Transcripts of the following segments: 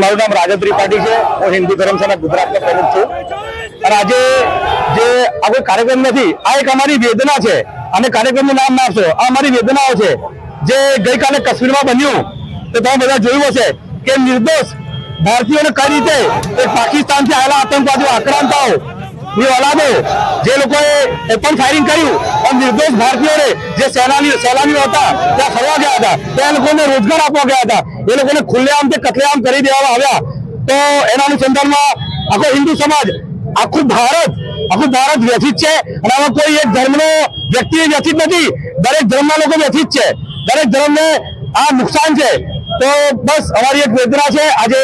મારું નામ રાજત ત્રિપાઠી છે. હું હિન્દુ ધર્મસેના ગુજરાતનો પ્રમુખ છું. અને આજે જે આ કોઈ કાર્યક્રમ નથી, આ એક અમારી વેદના છે. અને કાર્યક્રમનું નામ ના આપશો. આ અમારી વેદનાઓ છે. જે ગઈકાલે કાશ્મીરમાં બન્યું. તો તમે બધા જોયું હશે કે નિર્દોષ ભારતીયોને કઈ રીતે પાકિસ્તાનથી આવેલા આતંકવાદીઓ, આક્રાંતાઓ ની ઓલાદો જે લોકોએ ઓપન ફાયરિંગ કર્યું. અને નિર્દોષ ભારતીયોને જે સેનાની સેનાનીઓ હતા, ત્યાં ફરવા ગયા હતા, ત્યાં લોકોને રોજગાર આપવા ગયા હતા. એ લોકોને ખુલ્લેઆમ તે કતલેઆમ કરી દેવામાં આવ્યા. તો એના અનુસંધાનમાં આખો હિન્દુ સમાજ, આખું ભારત આખું ભારત વ્યથિત છે. અને આમાં કોઈ એક ધર્મનો વ્યક્તિ વ્યથિત નથી. દરેક ધર્મના લોકો વ્યથિત છે. દરેક ધર્મને આ નુકસાન છે. તો બસ અમારી એક વેદના છે. આજે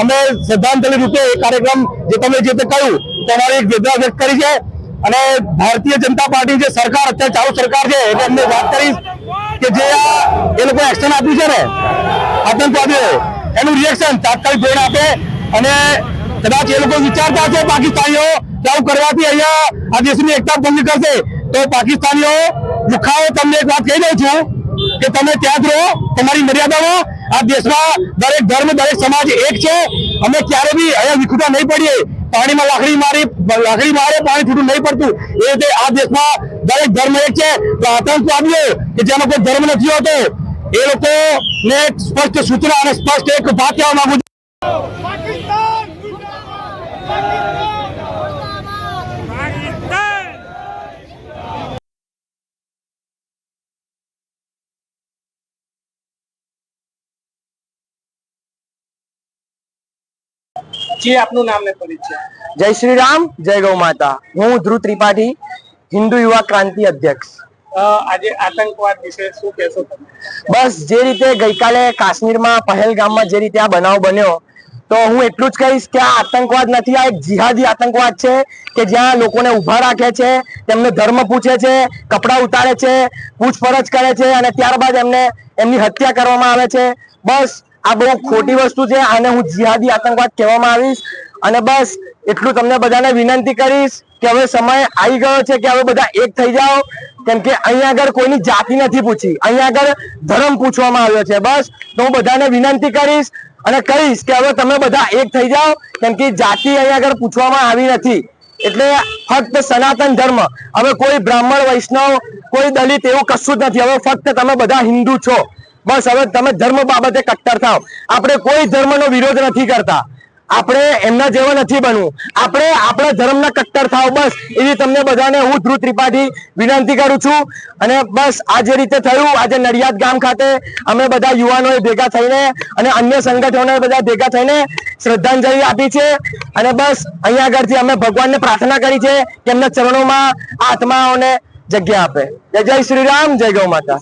અમે શ્રદ્ધાંજલિ રૂપે એ કાર્યક્રમ જે તમે જે તે કહ્યું તો અમારી એક વેદના વ્યક્ત કરી છે અને ભારતીય જનતા પાર્ટી જે સરકાર અત્યારે ચાલુ સરકાર છે એટલે અમને વાત કરીશ કે જે એ લોકો એક્શન આપ્યું છે ને આતંકવાદીઓ એનું રિએક્શન તાત્કાલિક ધોરણ આપે અને કદાચ એ લોકો વિચારતા છે પાકિસ્તાનીઓ આવું કરવાથી અહીંયા આ દેશની એકતા ભંગ કરશે. તો પાકિસ્તાનીઓ લુખાઓ તમને એક વાત કહી દઉં છું કે તમે ત્યાં જ રહો, તમારી મર્યાદામાં આ દેશમાં દરેક ધર્મ, દરેક સમાજ એક છે. અમે ક્યારે બી અહીંયા વિખુટા નહીં પડીએ. પાણીમાં લાકડી મારી, લાકડી મારે, પાણી છૂટું નહીં પડતું. એ રીતે આ દેશમાં દરેક ધર્મ એક છે. તો આતંકવાદીઓ કે જેનો કોઈ ધર્મ નથી હોતો. એ લોકો ને સ્પષ્ટ સૂચના અને સ્પષ્ટ એક વાત કહેવા માંગુ છું. જી આપનું નામ ને પરિચય? જય શ્રી રામ જય ગૌ માતા. હું ધ્રુવ ત્રિપાઠી હિન્દુ યુવા ક્રાંતિ અધ્યક્ષ. આજે આતંકવાદ વિશે શું કહેશો બસ જે રીતે ગઈકાલે કાશ્મીરમાં પહેલગામમાં જે રીતે આ બનાવ બન્યો તો હું એટલું જ કહીશ કે આ આતંકવાદ નથી આ એક જિહાદી આતંકવાદ છે કે જ્યાં લોકોને ઊભા રાખે છે તેમને ધર્મ પૂછે છે કપડાં ઉતારે છે પૂછપરછ કરે છે અને ત્યારબાદ એમને એમની હત્યા કરવામાં આવે છે. બસ આ બહુ ખોટી વસ્તુ છે આને હું જિહાદી આતંકવાદ કહેવામાં આવીશ. અને બસ, એટલું તમને બધાને વિનંતી કરીશ કે હવે સમય આવી ગયો છે કે હવે બધા એક થઈ જાઓ. કેમ કે અહીંયા આગળ કોઈની જાતિ નથી પૂછી. અહીંયા આગળ ધર્મ પૂછવામાં આવ્યો છે. બસ, તો હું બધાને વિનંતી કરીશ અને કહીશ કે હવે તમે બધા એક થઈ જાઓ. કેમ કે જાતિ અહીંયા આગળ પૂછવામાં આવી નથી. એટલે ફક્ત સનાતન ધર્મ. હવે કોઈ બ્રાહ્મણ, વૈષ્ણવ, કોઈ દલિત એવું કશું જ નથી. હવે ફક્ત તમે બધા હિન્દુ છો. બસ હવે તમે ધર્મ બાબતે કટ્ટર થાવ. આપણે કોઈ ધર્મનો વિરોધ નથી કરતા. આપણે એમના જેવા નથી બનવું. આપણે આપણા ધર્મના કટ્ટર થાવ બસ. એવી તમને બધાને હું ધ્રુવ ત્રિપાઠી વિનંતી કરું છું. અને બસ આ જે રીતે થયું, આજે નડિયાદ ગામ ખાતે અમે બધા યુવાનોએ ભેગા થઈને અને અન્ય સંગઠનોએ બધા ભેગા થઈને શ્રદ્ધાંજલિ આપી છે. અને બસ અહીંયા આગળથી અમે ભગવાનને પ્રાર્થના કરી છે કે એમના ચરણોમાં આત્માઓને જગ્યા આપે. જય જય શ્રી રામ, જય ગૌ માતા.